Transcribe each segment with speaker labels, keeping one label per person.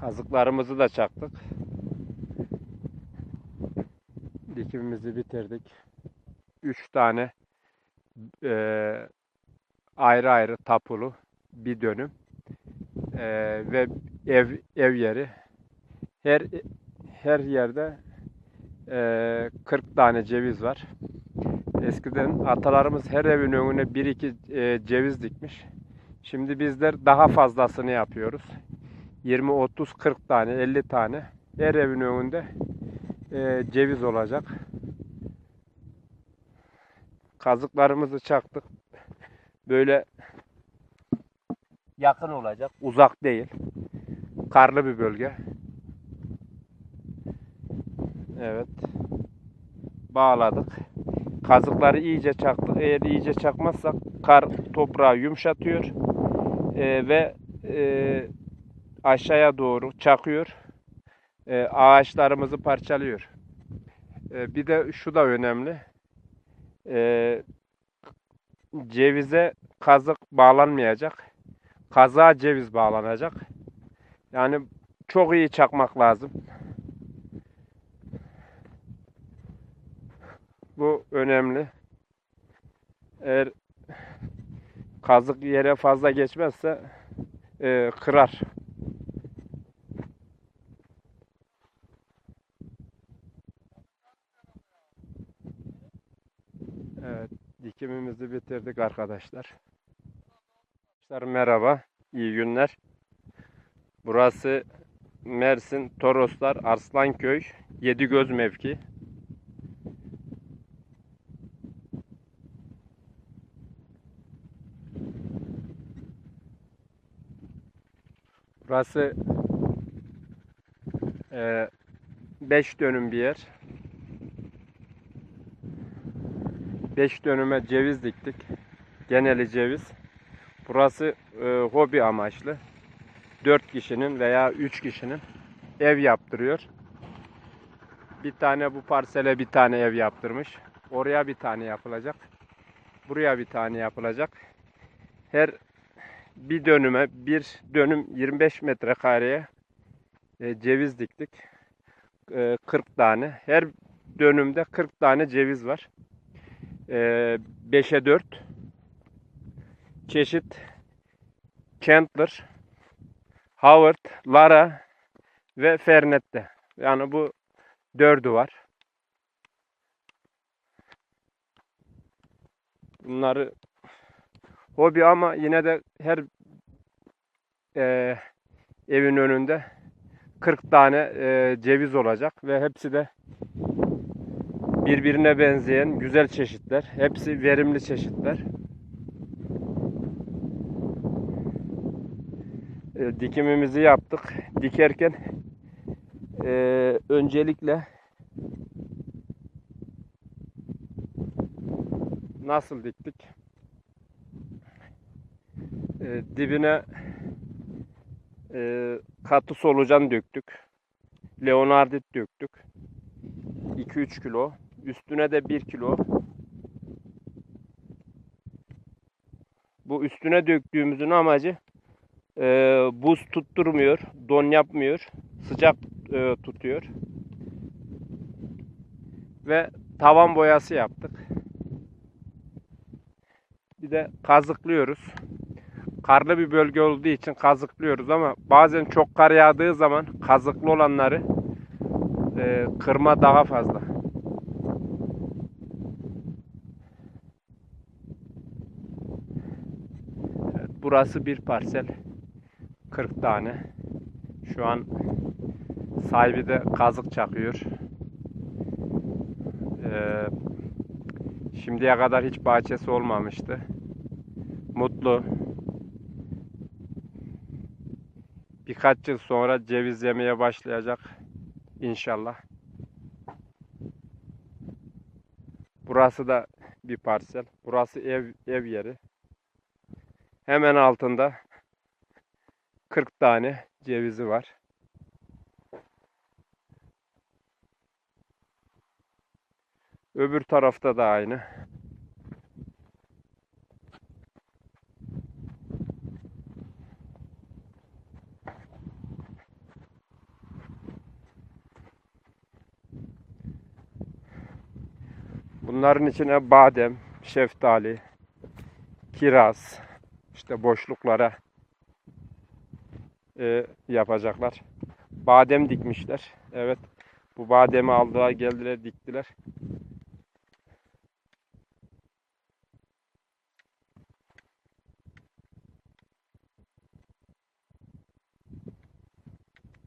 Speaker 1: Kazıklarımızı da çaktık. Dikimimizi bitirdik. Üç tane eee, ayrı ayrı tapulu bir dönüm eee, ve ev ev yeri. Her her yerde eee 40 tane ceviz var. Eskiden atalarımız her evin önüne bir iki eee, ceviz dikmiş. Şimdi bizler daha fazlasını yapıyoruz. 20, 30, 40 tane, 50 tane her evin önünde eee, ceviz olacak. Kazıklarımızı çaktık. Böyle yakın olacak, uzak değil. Karlı bir bölge. Evet. Bağladık. Kazıkları iyice çaktık. Eğer iyice çakmazsak kar toprağı yumuşatıyor Eee, ve eee, aşağıya doğru çakıyor. Eee, ağaçlarımızı parçalıyor. Eee, bir de şu da önemli. Eee, cevize kazık bağlanmayacak. Kazığa ceviz bağlanacak. Yani çok iyi çakmak lazım. Bu önemli. Eğer kazık yere fazla geçmezse eee, kırar. Evet, dikimimizi bitirdik arkadaşlar. Arkadaşlar merhaba, iyi günler. Burası Mersin Toroslar Arslanköy Yedigöz mevki. Burası 5 dönüm bir yer. 5 dönüme ceviz diktik. Geneli ceviz. Burası e, hobi amaçlı. 4 kişinin veya 3 kişinin ev yaptırıyor. Bir tane bu parsele bir tane ev yaptırmış. Oraya bir tane yapılacak. Buraya bir tane yapılacak. Her bir dönüme bir dönüm 25 metrekareye e, ceviz diktik. E, 40 tane. Her dönümde 40 tane ceviz var. E, 5'e 4 çeşit. Chandler, Howard, Lara. Ve Fernette. Yani bu dördü var. Bunları hobi ama yine de her eee, evin önünde 40 tane eee, ceviz olacak ve hepsi de birbirine benzeyen güzel çeşitler. Hepsi verimli çeşitler. E, dikimimizi yaptık. Dikerken e, öncelikle nasıl diktik? E, dibine e, katı solucan döktük. Leonardit döktük. 2-3 kilo. Üstüne de 1 kilo. Bu üstüne döktüğümüzün amacı e, buz tutturmuyor, don yapmıyor, sıcak e, tutuyor. Ve tavan boyası yaptık. Bir de kazıklıyoruz. Karlı bir bölge olduğu için kazıklıyoruz ama bazen çok kar yağdığı zaman kazıklı olanları e, kırma daha fazla. Evet, burası bir parsel. 40 tane. Şu an sahibi de kazık çakıyor. Ee, şimdiye kadar hiç bahçesi olmamıştı. Mutlu. Birkaç yıl sonra ceviz yemeye başlayacak inşallah. Burası da bir parsel. Burası ev ev yeri. Hemen altında 40 tane cevizi var. Öbür tarafta da aynı. Bunların içine badem, şeftali, kiraz, işte boşluklara e, yapacaklar. Badem dikmişler. Evet. Bu bademi aldılar, geldiler, diktiler.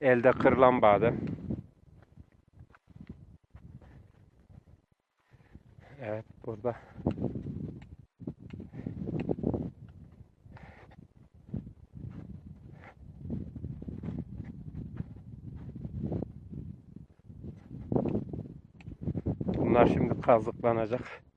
Speaker 1: Elde kırılan badem. Evet, burada. Bunlar şimdi kazıklanacak.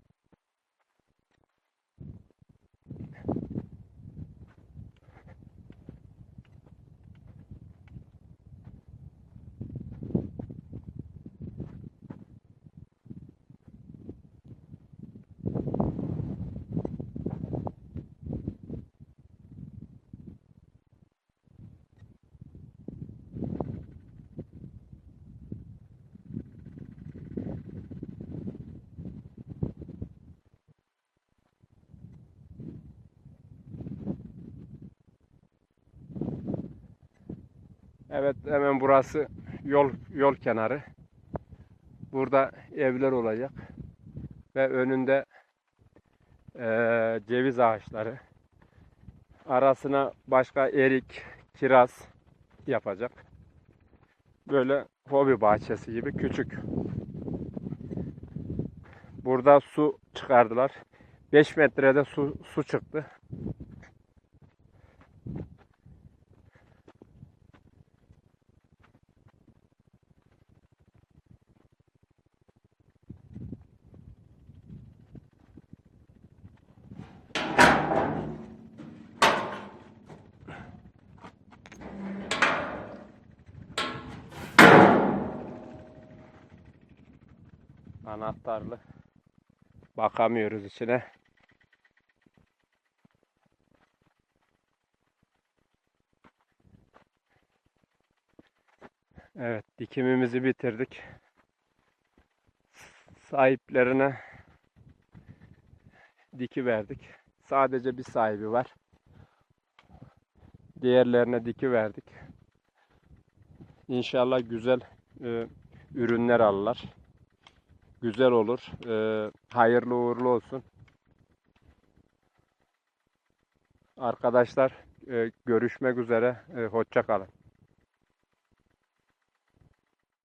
Speaker 1: Evet, hemen burası yol yol kenarı. Burada evler olacak ve önünde eee, ceviz ağaçları. Arasına başka erik, kiraz yapacak. Böyle hobi bahçesi gibi küçük. Burada su çıkardılar. 5 metrede su su çıktı. Anahtarlı. Bakamıyoruz içine. Evet, dikimimizi bitirdik. Sahiplerine diki verdik. Sadece bir sahibi var. Diğerlerine diki verdik. İnşallah güzel e, ürünler alırlar güzel olur. Ee, hayırlı uğurlu olsun. Arkadaşlar e, görüşmek üzere. E, hoşça kalın.